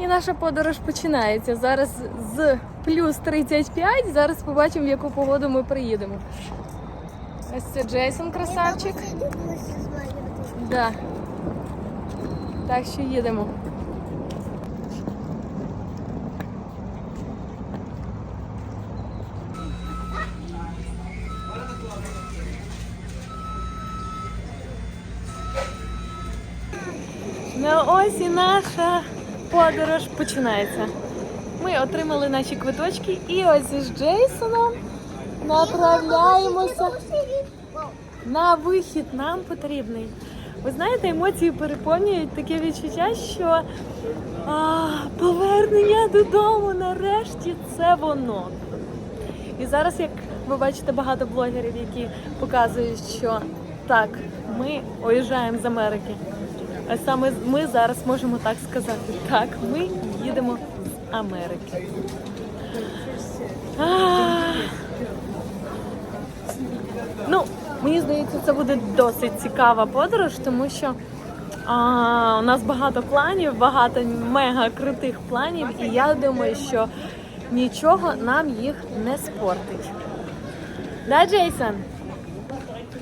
І наша подорож починається. Зараз з плюс 35. Зараз побачимо, в яку погоду ми приїдемо. Ось це Джейсон, красавчик. Да. Так що їдемо. Ну ось і наша подорож починається. Ми отримали наші квиточки і ось з Джейсоном направляємося на вихід. Нам потрібний. Ви знаєте, емоції переповнюють таке відчуття, що а, повернення додому нарешті це воно. І зараз, як ви бачите, багато блогерів, які показують, що так, ми уїжджаємо з Америки. А саме ми зараз можемо так сказати. Так, ми їдемо з Америки. Ну, мені здається, це буде досить цікава подорож, тому що а, у нас багато планів, багато мега крутих планів, і я думаю, що нічого нам їх не спортить. Да, Джейсон?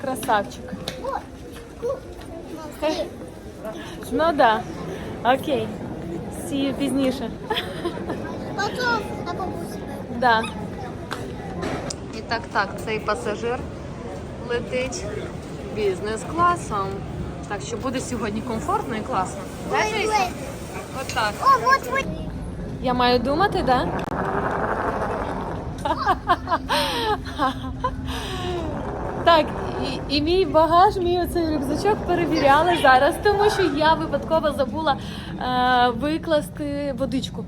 Красавчик. Ну да. Окей. Сію пізніше. Потом на бабусі. Да. І так, так, цей пасажир летить бізнес-класом. Так що буде сьогодні комфортно і класно. Да, Джейсон? Отак. О, вот вы. Я маю думати, да? Так, і, і мій багаж, мій оцей рюкзачок перевіряли зараз, тому що я випадково забула е, викласти водичку.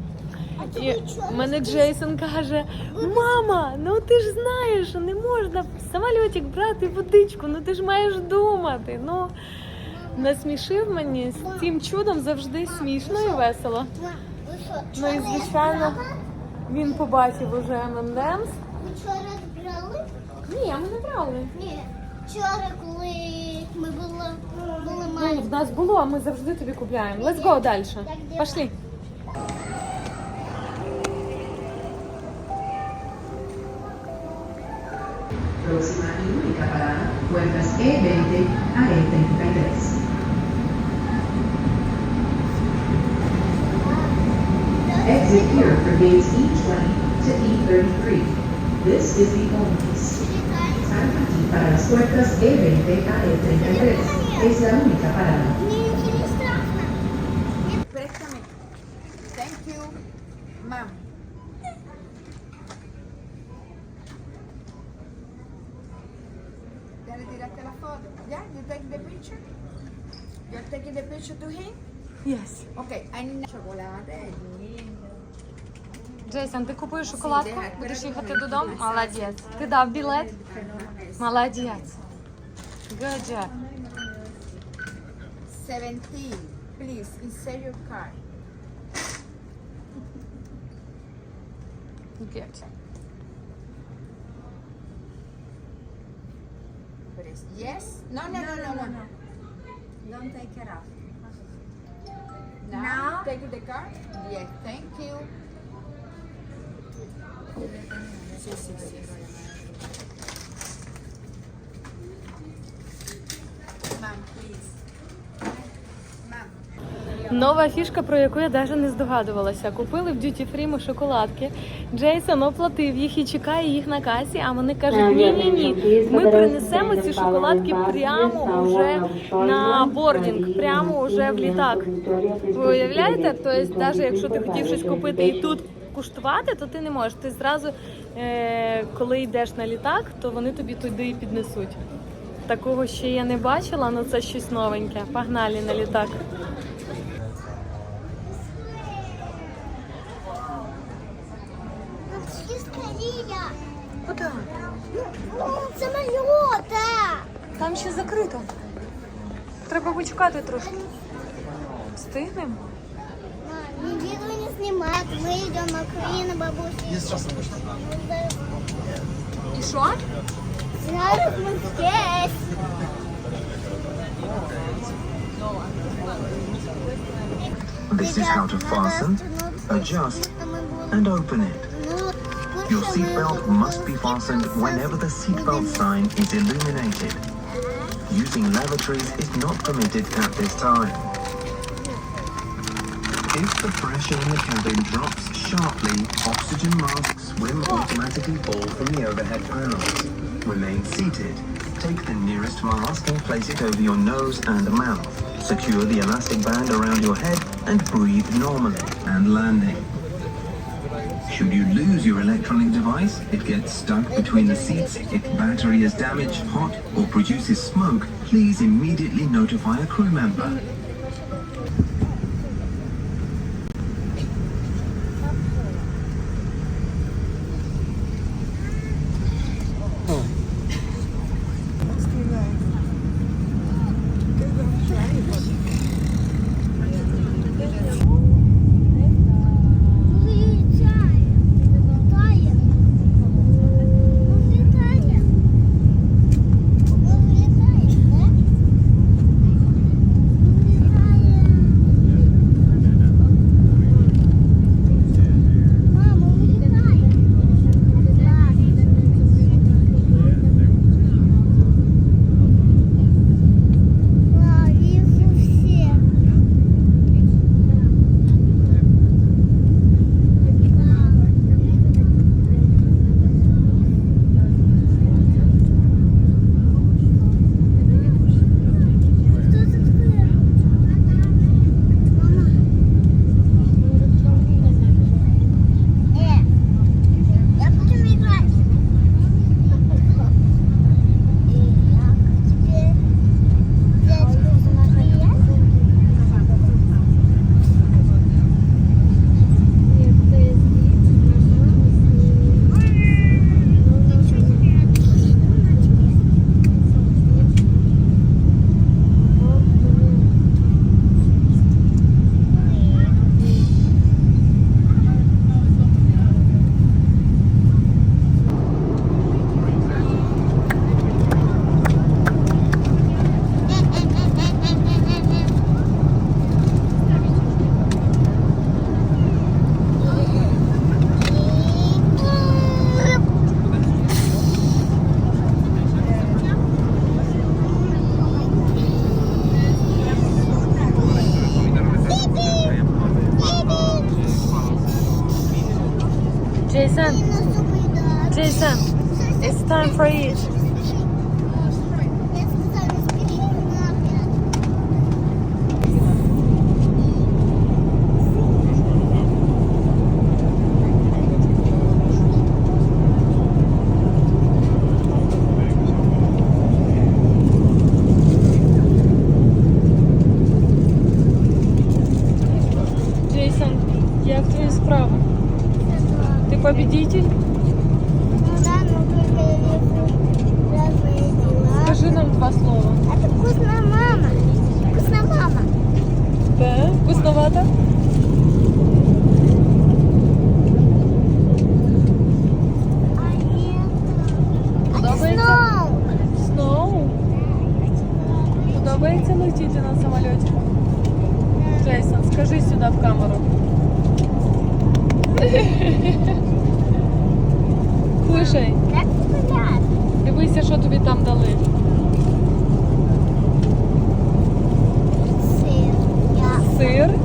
І мене Джейсон каже: Мама, ну ти ж знаєш, що не можна в самольотик брати водичку, ну ти ж маєш думати. Ну насмішив мені з цим чудом завжди смішно і весело. Ну і звичайно, він побачив уже ви вчора брали? Ні, ми не брали. Ні. Вчора, коли ми були, були Ну, маленькі. в нас було, а ми завжди тобі купляємо. Let's go далі. Пошли. Próxima y única parada, puertas E20 a E33. Exit here for gates E20 to E33. This is the only Salta aquí para las puertas E20 a E33. Es la única parada. Мені нічого не страшно. Préstame. Thank you, ma'am. ¿Ya le tiraste la foto? ¿Ya? You take the picture? You're taking the picture to him? Yes. Okay, I need chocolate. Джейсон, ти купуєш шоколадку? Будеш їхати додому? Молодець. Ти дав білет? Молодець. Good job. 17, please, insert your card. Good. Press yes? No, no, no, no, no. no. Don't take it off. Now, Now? take the card? Yes, thank you. Sí, sí, sí. Нова фішка, про яку я навіть не здогадувалася. Купили в Duty Free шоколадки. Джейсон оплатив їх і чекає їх на касі, а вони кажуть, ні, ні, ні. Ми принесемо ці шоколадки прямо вже на бордінг, прямо вже в літак. Ви уявляєте? Тобто, навіть якщо ти хотів щось купити і тут куштувати, то ти не можеш. Ти зразу, е, коли йдеш на літак, то вони тобі туди і піднесуть. Такого ще я не бачила, але це щось новеньке. Погнали на літак. Ну, самоліта. Там ще закрито. Треба почекати трошки. Встигнемо? Мам, не видно не снимать. Мы идем на Украину, бабушка. І що? This is how to fasten, adjust, and open it. Your seatbelt must be fastened whenever the seatbelt sign is illuminated. Using lavatories is not permitted at this time. If the pressure in the cabin drops sharply, oxygen masks will automatically fall from the overhead panels. Remain seated. Take the nearest mask and place it over your nose and mouth. Secure the elastic band around your head and breathe normally and landing. Should you lose your electronic device, it gets stuck between the seats, if battery is damaged, hot, or produces smoke, please immediately notify a crew member. Jason, it's time for it. Сир.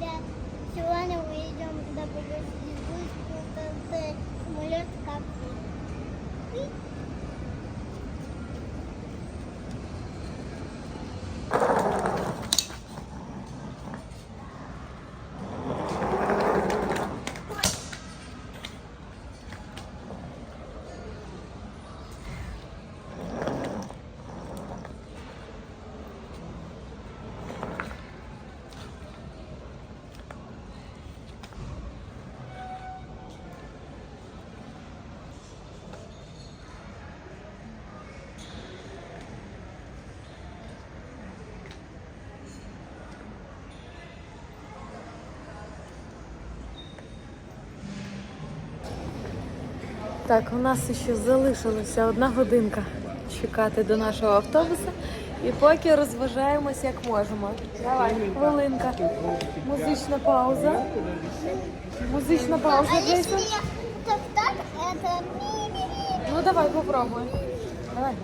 друзья! Сегодня мы идем на погостить в самолет как Так, у нас ще залишилася одна годинка чекати до нашого автобуса. І поки розважаємось як можемо. Давай, хвилинка. Музична пауза. Музична пауза, А если я так так, это. Ну давай попробуй. Давай.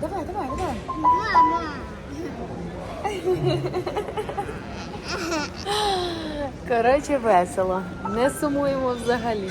Давай, давай, давай. Мама. Коротше, весело. Не сумуємо взагалі.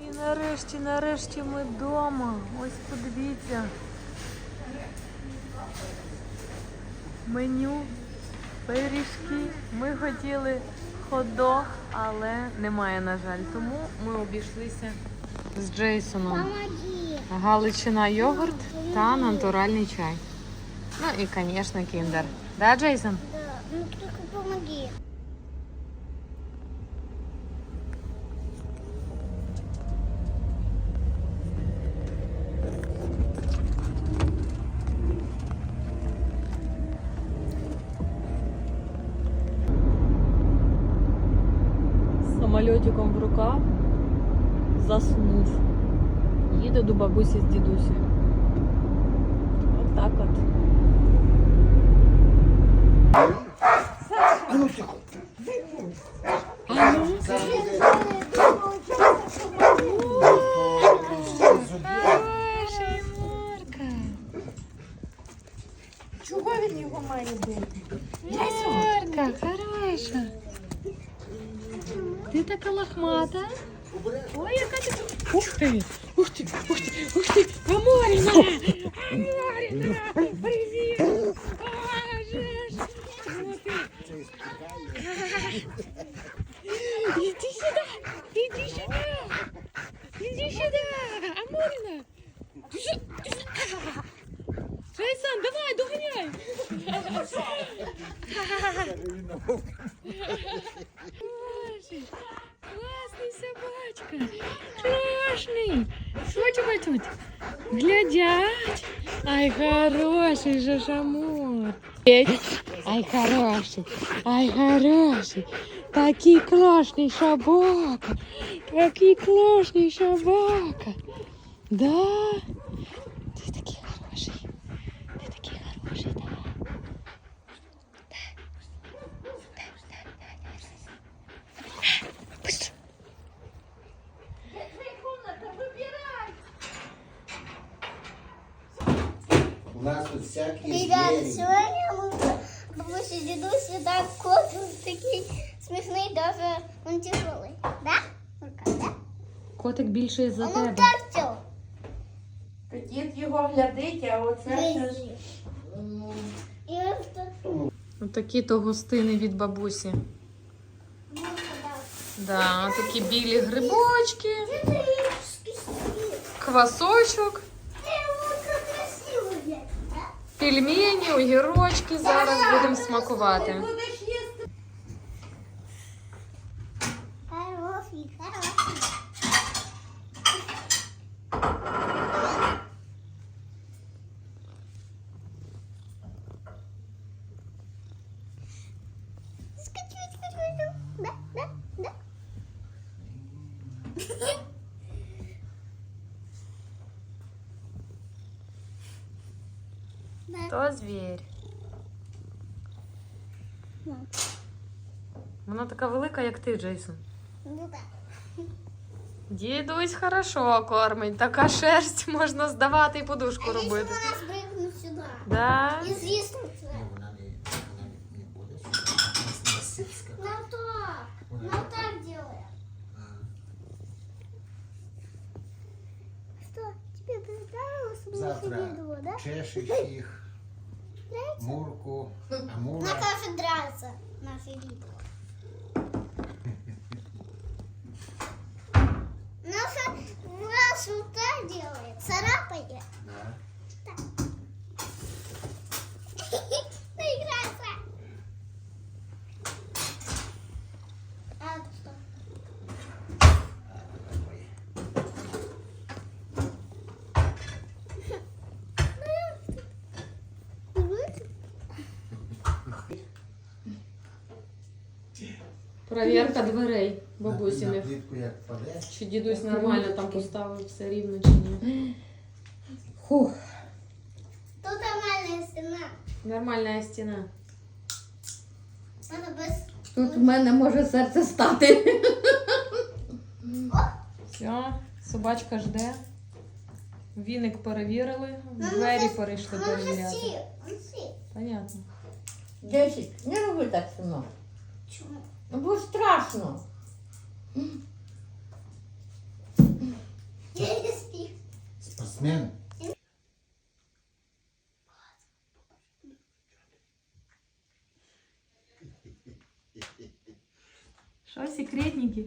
І нарешті, нарешті ми вдома. Ось подивіться. Меню, пиріжки. Ми хотіли ходох, але немає, на жаль. Тому ми обійшлися з Джейсоном. Галичина йогурт та натуральний чай. Ну і, звісно, кіндер. Да, Джейсон? Да, ну только помоги. з самольотиком в руках заснув. Їде до бабусі з дідусею. Іди сюди! Іди сюди! Іди сюди! Аморіна! Ти що? Ти що? Джейсон, давай, доганяй! Боже, класний собачка. Страшний. Що тебе тут? Глядять. Ай, хороший же шамор. Такий класний собака. Такий класний собака. Да? Ти такий хороший. Ти такий хороший, да. Быстро. У нас тут всякие Ребята, звери. сегодня мы бабуся и дедуся так кот он такой смешный, даже он тяжелый. Да? Рука, да? Котик більший за Он тебе. вот так все. Дід його глядить, а оце ж И вот Такі то гостини від бабусі. Да, такі білі грибочки, квасочок, пельмені, огірочки. Зараз будемо смакувати. То звір. Ну. Вона така велика, як ти, Джейсон. Ну да. Дідусь хорошо кормить. Така шерсть можна здавати і подушку А если робити. вона спрыгнуть сюда? Да. І з'їститься. Ну, вона не, вона не буде. Вона сільська. Ну так. Ну так делаем. Что, тебе понравилось Завтра видео, да? Мурку, Амура. Амура. кафе драться. наше видео. Наша наша так делает, царапает. Да. Наиграться. А это что? Ой. Перевірка дверей На бабусіних. плитку як впаде. Чи дідусь нормально там поставив все рівно чи ні? Фух. Тут нормальная стена. Нормальна стіна. Надо без... Тут в мене може серце стати. Все, собачка жде. Віник перевірили, двері перейшли Мама, перевіряти. сі. Понятно. Десять, не роби так, синок. Чому? Ну, бо страшно. Я не спів. Спортсмен. Що, секретники?